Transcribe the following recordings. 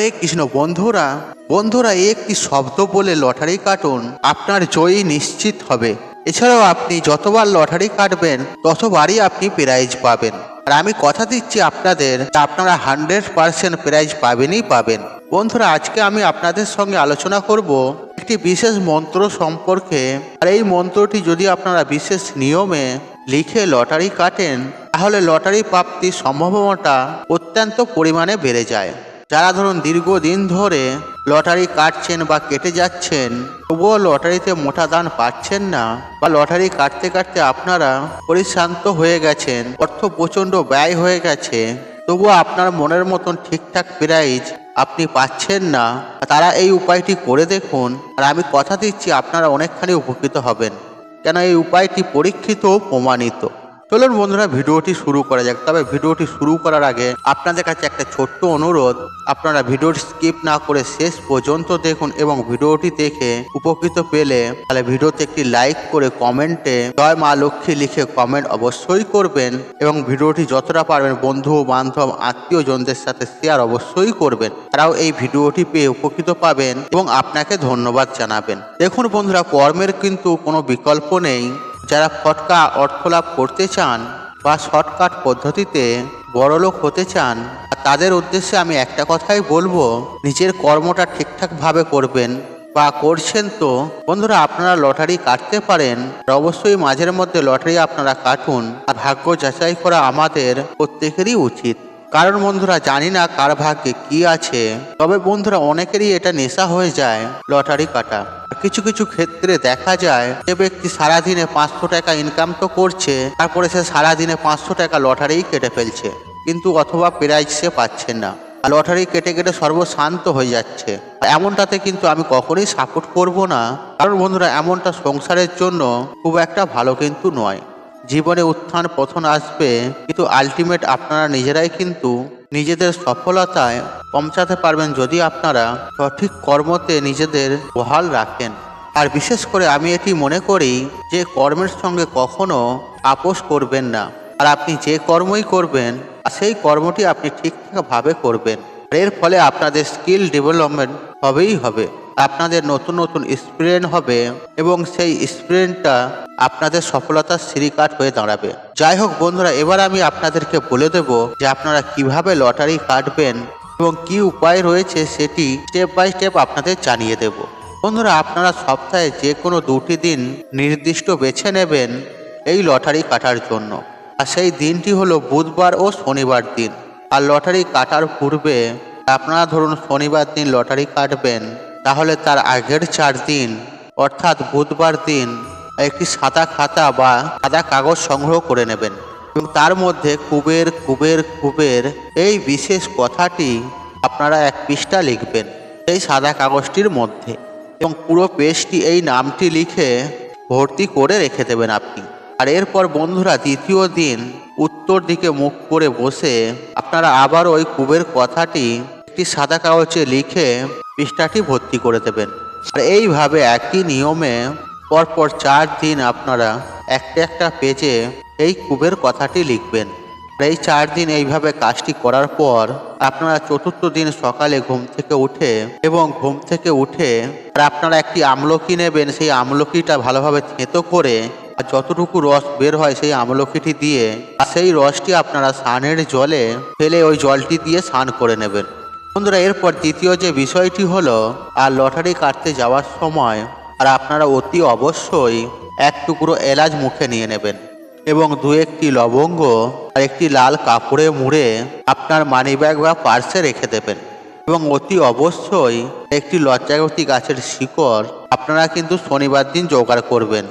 হরে কৃষ্ণ বন্ধুরা বন্ধুরা একটি শব্দ বলে লটারি কাটুন। আপনার জয়ী নিশ্চিত হবে। এছাড়াও আপনি যতবার লটারি কাটবেন, ততবারই আপনি প্রাইজ পাবেন। আর আমি কথা দিচ্ছি আপনাদের আপনারা হান্ড্রেড পার্সেন্ট প্রাইজ পাবেনই পাবেন। বন্ধুরা, আজকে আমি আপনাদের সঙ্গে আলোচনা করব একটি বিশেষ মন্ত্র সম্পর্কে। আর এই মন্ত্রটি যদি আপনারা বিশেষ নিয়মে লিখে লটারি কাটেন, তাহলে লটারি প্রাপ্তির সম্ভাবনাটা অত্যন্ত পরিমাণে বেড়ে যায়। যারা ধরুন দীর্ঘদিন ধরে লটারি কাটছেন বা কেটে যাচ্ছেন, তবুও লটারিতে মোটা দান পাচ্ছেন না বা লটারি কাটতে কাটতে আপনারা পরিশ্রান্ত হয়ে গেছেন, অর্থ প্রচণ্ড ব্যয় হয়ে গেছে, তবুও আপনার মনের মতন ঠিকঠাক প্রাইজ আপনি পাচ্ছেন না। তারা এই উপায়টি করে দেখুন আর আমি কথা দিচ্ছি, আপনারা অনেকখানি উপকৃত হবেন। কেন এই উপায়টি পরীক্ষিত ও প্রমাণিত? চলুন বন্ধুরা, ভিডিওটি শুরু করা যাক। তবে ভিডিওটি শুরু করার আগে আপনাদের কাছে একটা ছোট্ট অনুরোধ। আপনারা ভিডিওটি স্কিপ না করে শেষ পর্যন্ত দেখুন এবং ভিডিওটি দেখে উপকৃত পেলে তাহলে ভিডিওতে একটি লাইক করে কমেন্টে জয় মা লক্ষ্মী লিখে কমেন্ট অবশ্যই করবেন এবং ভিডিওটি যতটা পারবেন বন্ধু, বান্ধব, আত্মীয়জনদের সাথে শেয়ার অবশ্যই করবেন। তারাও এই ভিডিওটি পেয়ে উপকৃত পাবেন এবং আপনাকে ধন্যবাদ জানাবেন। দেখুন বন্ধুরা, কর্মের কিন্তু কোনো বিকল্প নেই। যারা ফটকা অর্থ লাভ করতে চান বা শর্টকাট পদ্ধতিতে বড়লোক হতে চান তাদের উদ্দেশ্যে আমি একটা কথাই বলব, নিজের কর্মটা ঠিকঠাকভাবে করবেন বা করছেন তো। বন্ধুরা, আপনারা লটারি কাটতে পারেন অবশ্যই মাঝের মধ্যে লটারি আপনারা কাটুন, আর ভাগ্য যাচাই করা আমাদের প্রত্যেকেরই উচিত। কারণ বন্ধুরা, জানি না কার ভাগ্যে কি আছে, তবে বন্ধুরা, অনেকেরই এটা নেশা হয়ে যায় লটারি কাটা। কিছু কিছু ক্ষেত্রে দেখা যায় যে ব্যক্তি সারাদিনে পাঁচশো টাকা ইনকাম তো করছে, তারপরে সে সারাদিনে পাঁচশো টাকা লটারিই কেটে ফেলছে। কিন্তু অথবা প্রাইজ সে পাচ্ছে না। লটারি কেটে কেটে সর্বশান্ত হয়ে যাচ্ছে। এমনটাতে কিন্তু আমি কখনোই সাপোর্ট করব না। কারণ বন্ধুরা, এমনটা সংসারের জন্য খুব একটা ভালো কিন্তু নয়। জীবনে উত্থান পথন আসবে, কিন্তু আলটিমেট আপনারা নিজেরাই কিন্তু নিজেদের সফলতায় পৌঁছাতে পারবেন যদি আপনারা সঠিক কর্মতে নিজেদের বহাল রাখেন। আর বিশেষ করে আমি এটি মনে করি যে কর্মের সঙ্গে কখনো আপোষ করবেন না। আর আপনি যে কর্মই করবেন সেই কর্মটি আপনি ঠিকঠাকভাবে করবেন। এর ফলে আপনাদের স্কিল ডেভেলপমেন্ট হবেই হবে। আপনাদের নতুন নতুন স্প্রেন হবে এবং সেই স্প্রেনটা আপনাদের সফলতার সিঁড়িকাঠ হয়ে দাঁড়াবে। যাই হোক বন্ধুরা, এবার আমি আপনাদেরকে বলে দেব যে আপনারা কীভাবে লটারি কাটবেন এবং কি উপায় রয়েছে সেটি স্টেপ বাই স্টেপ আপনাদের জানিয়ে দেব। বন্ধুরা, আপনারা সপ্তাহে যে কোনো দুটি দিন নির্দিষ্ট বেছে নেবেন এই লটারি কাটার জন্য। আর সেই দিনটি হলো বুধবার ও শনিবার দিন। আর লটারি কাটার পূর্বে আপনারা ধরুন শনিবার দিন লটারি কাটবেন তাহলে তার আগের চার দিন, অর্থাৎ বুধবার দিন, একটি সাদা খাতা বা সাদা কাগজ সংগ্রহ করে নেবেন। এবং তার মধ্যে কুবের কুবের কুবের এই বিশেষ কথাটি আপনারা এক পৃষ্ঠা লিখবেন এই সাদা কাগজটির মধ্যে। এবং পুরো পেজটি এই নামটি লিখে ভর্তি করে রেখে দেবেন আপনি। আর এরপর বন্ধুরা দ্বিতীয় দিন উত্তর দিকে মুখ করে বসে আপনারা আবার ওই কুবের কথাটি একটি সাদা কাগজে লিখে পৃষ্ঠাটি ভর্তি করে দেবেন। আর এইভাবে একই নিয়মে পরপর চার দিন আপনারা একটা একটা পেজে এই কুবের কথাটি লিখবেন। এই চার দিন এইভাবে কাজটি করার পর আপনারা চতুর্থ দিন সকালে ঘুম থেকে উঠে এবং ঘুম থেকে উঠে আপনারা একটি আমলকি নেবেন, সেই আমলকিটা ভালোভাবে থেঁতো করে আর যতটুকু রস বের হয় সেই আমলকিটি দিয়ে আর সেই রসটি আপনারা স্নানের জলে ফেলে ওই জলটি দিয়ে স্নান করে নেবেন। বন্ধুরা, এরপর দ্বিতীয় যে বিষয়টি হলো, আর লটারি কাটতে যাওয়ার সময়, আর আপনারা অতি অবশ্যই এক টুকরো এলাচ মুখে নিয়ে নেবেন এবং দু একটি লবঙ্গ আর একটি লাল কাপড়ে মুড়ে আপনার মানিব্যাগ বা পার্সে রেখে দেবেন। এবং অতি অবশ্যই একটি লজ্জাগতি গাছের শিকড় আপনারা কিন্তু শনিবার দিন জোগাড় করবেন।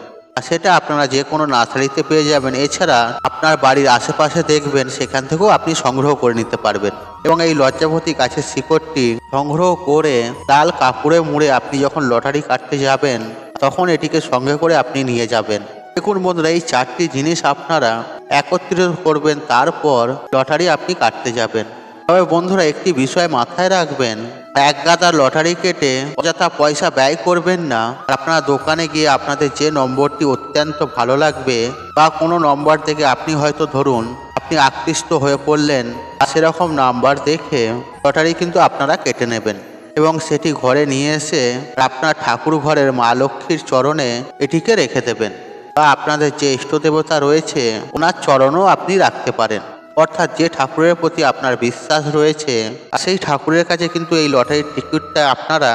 সেটা আপনারা যে কোনো নার্সারিতে পেয়ে যাবেন। এছাড়া আপনার বাড়ির আশেপাশে দেখবেন, সেখান থেকেও আপনি সংগ্রহ করে নিতে পারবেন। এবং এই লজ্জাবতী গাছের শিকড়টি সংগ্রহ করে লাল কাপড়ে মুড়ে আপনি যখন লটারি কাটতে যাবেন, তখন এটিকে সঙ্গে করে আপনি নিয়ে যাবেন। দেখুন বন্ধুরা, এই চারটি জিনিস আপনারা একত্রিত করবেন, তারপর লটারি আপনি কাটতে যাবেন। তবে বন্ধুরা, একটি বিষয় মাথায় রাখবেন এক গাদা লটারি কেটে অযথা পয়সা ব্যয় করবেন না। আপনারা দোকানে গিয়ে আপনাদের যে নম্বরটি অত্যন্ত ভালো লাগবে, বা কোনো নম্বর থেকে আপনি হয়তো ধরুন, আপনি আকৃষ্ট হয়ে পড়লেন সেরকম নাম্বার দেখে লটারি কিন্তু আপনারা কেটে নেবেন। এবং সেটি ঘরে নিয়ে এসে আপনার ঠাকুর ঘরের মা লক্ষ্মীর চরণে এটিকে রেখে দেবেন। বা আপনাদের যে ইষ্ট দেবতা রয়েছে, ওনার চরণও আপনি রাখতে পারেন। অর্থাৎ যে ঠাকুরের প্রতি আপনার বিশ্বাস রয়েছে সেই ঠাকুরের কাছে কিন্তু এই লটারির টিকিটটা আপনারা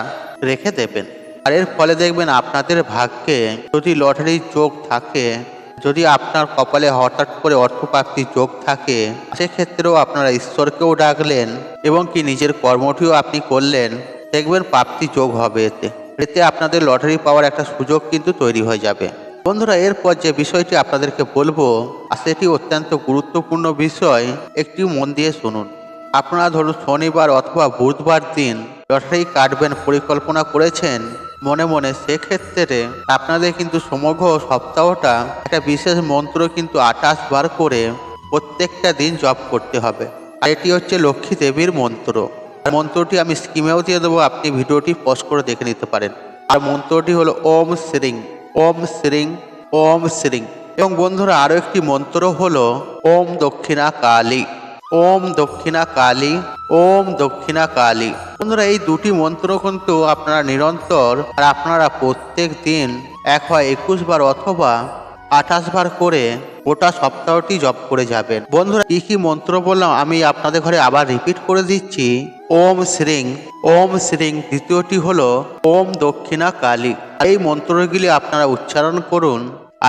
রেখে দেবেন। আর এর ফলে দেখবেন আপনাদের ভাগ্যে যদি লটারির যোগ থাকে, যদি আপনার কপালে হঠাৎ করে অর্থপ্রাপ্তির যোগ থাকে, সেক্ষেত্রেও আপনারা ঈশ্বরকেও ডাকলেন এবং কি নিজের কর্মটিও আপনি করলেন, দেখবেন প্রাপ্তি যোগ হবে এতে। এতে আপনাদের লটারি পাওয়ার একটা সুযোগ কিন্তু তৈরি হয়ে যাবে। বন্ধুরা, এরপর যে বিষয়টি আপনাদেরকে বলব সেটি অত্যন্ত গুরুত্বপূর্ণ বিষয়, একটি মন দিয়ে শুনুন। আপনারা ধরুন শনিবার অথবা বুধবার দিন লটারি কাটবেন পরিকল্পনা করেছেন, মনে মনে সেক্ষেত্রে আপনাদের কিন্তু সমগ্র সপ্তাহটা একটা বিশেষ মন্ত্র কিন্তু আঠাশ বার করে প্রত্যেকটা দিন জপ করতে হবে। আর এটি হচ্ছে লক্ষ্মী দেবীর মন্ত্র। মন্ত্রটি আমি স্কিমেও দিয়ে দেবো, আপনি ভিডিওটি পজ করে দেখে নিতে পারেন। আর মন্ত্রটি হলো ওম শ্রিং। ওম শ্রিং ওম শ্রিং। এবং বন্ধুরা আরও একটি মন্ত্র হলো, ওম দক্ষিণা কালী। ওম দক্ষিণা কালী, ওম দক্ষিণা কালী। বন্ধুরা, এই দুটি মন্ত্র কিন্তু আপনারা নিরন্তর আর আপনারা প্রত্যেক দিন এক হয় একুশ বার অথবা আঠাশ বার করে গোটা সপ্তাহটি জপ করে যাবেন। বন্ধুরা, কি কি মন্ত্র বললাম আমি আপনাদের ঘরে আবার রিপিট করে দিচ্ছি। ওম শ্রিং ওম শ্রিং দ্বিতীয়টি হল ওম দক্ষিণা কালী এই মন্ত্রগুলি আপনারা উচ্চারণ করুন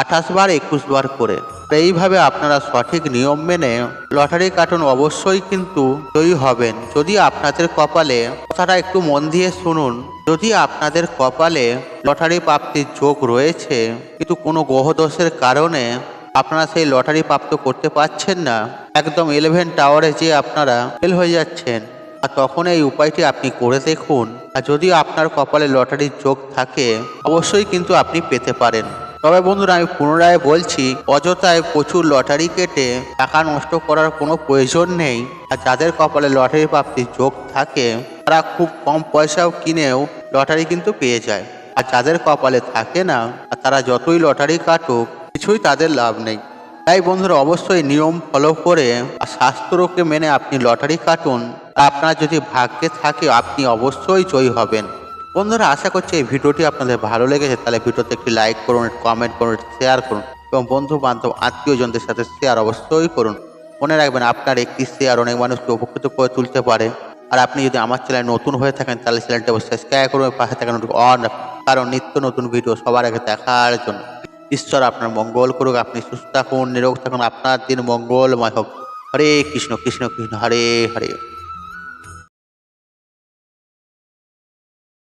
আঠাশ বার, একুশ বার করে। এইভাবে আপনারা সঠিক নিয়ম মেনে লটারি কাটুন অবশ্যই কিন্তু জয়ী হবেন। যদি আপনাদের কপালে কথাটা একটু মন দিয়ে শুনুন, যদি আপনাদের কপালে লটারি প্রাপ্তির যোগ রয়েছে, কিন্তু কোনো গ্রহদোষের কারণে আপনারা সেই লটারি প্রাপ্ত করতে পারছেন না, একদম ইলেভেন টাওয়ারে যে আপনারা ফেল হয়ে যাচ্ছেন। আর তখন এই উপায়টি আপনি করে দেখুন। আর যদি আপনার কপালে লটারির যোগ থাকে, অবশ্যই কিন্তু আপনি পেতে পারেন। তবে বন্ধুরা, আমি পুনরায় বলছি, অযথায় প্রচুর লটারি কেটে টাকা নষ্ট করার কোনো প্রয়োজন নেই। আর যাদের কপালে লটারি প্রাপ্তির যোগ থাকে, তারা খুব কম পয়সাও কিনেও লটারি কিন্তু পেয়ে যায়। আর যাদের কপালে থাকে না, আর তারা যতই লটারি কাটুক, কিছুই তাদের লাভ নেই। তাই বন্ধুরা, অবশ্যই নিয়ম ফলো করে আর শাস্ত্রকে মেনে আপনি লটারি কাটুন। আপনার যদি ভাগ্যে থাকে, আপনি অবশ্যই জয়ী হবেন। বন্ধুরা, আশা করছি এই ভিডিওটি আপনাদের ভালো লেগেছে। তাহলে ভিডিওতে একটি লাইক করুন কমেন্ট করুন শেয়ার করুন এবং বন্ধু বান্ধব আত্মীয়জনদের সাথে শেয়ার অবশ্যই করুন। মনে রাখবেন, আপনার একটি শেয়ার অনেক মানুষকে উপকৃত করে তুলতে পারে। আর আপনি যদি আমার চ্যানেল নতুন হয়ে থাকেন, তাহলে চ্যানেলটি অবশ্যই সাবস্ক্রাইব করুন, পাশে থাকেন অন কারণ নিত্য নতুন ভিডিও সবার আগে দেখার জন্য। ঈশ্বর আপনার মঙ্গল করুক, আপনি সুস্থ থাকুন, নিরোগ থাকুন, আপনার দিন মঙ্গলময় হোক। হরে কৃষ্ণ কৃষ্ণ কৃষ্ণ, হরে হরে।